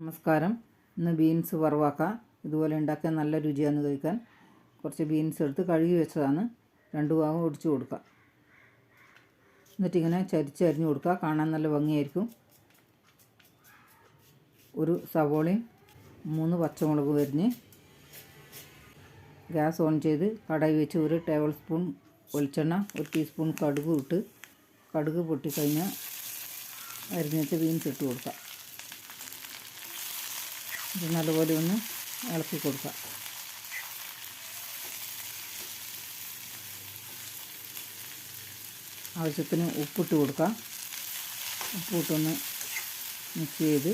നമസ്കാരം. ഇന്ന് ബീൻസ് വറവാക്കാം. ഇതുപോലെ ഉണ്ടാക്കാൻ നല്ല രുചിയാണ് കഴിക്കാൻ. കുറച്ച് ബീൻസ് എടുത്ത് കഴുകി വെച്ചതാണ്. രണ്ട് ഭാഗം ഒടിച്ചു കൊടുക്കുക എന്നിട്ടിങ്ങനെ ചരിച്ച് അരിഞ്ഞു കൊടുക്കുക. കാണാൻ നല്ല ഭംഗിയായിരിക്കും. ഒരു സവോളയും മൂന്ന് പച്ചമുളക് വരിഞ്ഞ് ഗ്യാസ് ഓൺ ചെയ്ത് കടായി വെച്ച് ഒരു ടേബിൾ സ്പൂൺ വെളിച്ചെണ്ണ ഒരു ടീസ്പൂൺ കടുക് ഇട്ട് കടുക് പൊട്ടിക്കഴിഞ്ഞാൽ അരിഞ്ഞിട്ട് ബീൻസ് ഇട്ട് കൊടുക്കുക ഇത് നല്ലപോലെ ഒന്ന് ഇളക്കി കൊടുക്കുക. ആവശ്യത്തിന് ഉപ്പിട്ട് കൊടുക്കുക ഉപ്പിട്ടൊന്ന് മിക്സ് ചെയ്ത്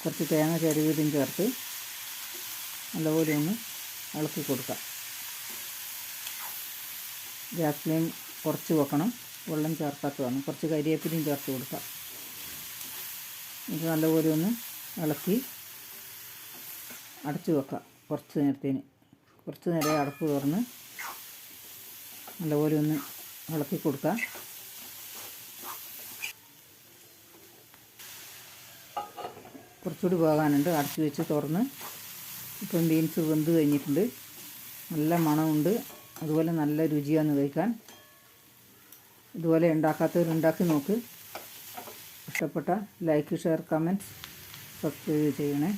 കുറച്ച് തേങ്ങ ചരുവീതും ചേർത്ത് നല്ലപോലെ ഒന്ന് ഇളക്കി കൊടുക്കാം ഗ്യാസ് ഫ്ലെയിം കുറച്ച് വെക്കണം. വെള്ളം ചേർക്കാത്തതാണ്. കുറച്ച് കരിയേപ്പിലയും ചേർത്ത് കൊടുക്കുക. ഇത് നല്ലപോലെ ഒന്ന് ഇളക്കി അടച്ചു വെക്കാം കുറച്ച് നേരത്തേന്. കുറച്ച് നേരം അടപ്പ് തുറന്ന് നല്ലപോലെ ഒന്ന് ഇളക്കി കൊടുക്കാം. കുറച്ചുകൂടി പോകാനുണ്ട്. അടച്ചു വെച്ച് തുറന്ന് ഇപ്പം ബീൻസ് വെന്ത് കഴിഞ്ഞിട്ടുണ്ട്. നല്ല മണമുണ്ട്. അതുപോലെ നല്ല രുചിയാണ് കഴിക്കാൻ. ഇതുപോലെ ഉണ്ടാക്കാത്തവരുണ്ടാക്കി നോക്ക്. ഇഷ്ടപ്പെട്ട ലൈക്ക് ഷെയർ കമന്റ് സബ്സ്ക്രൈബ് ചെയ്യണേ.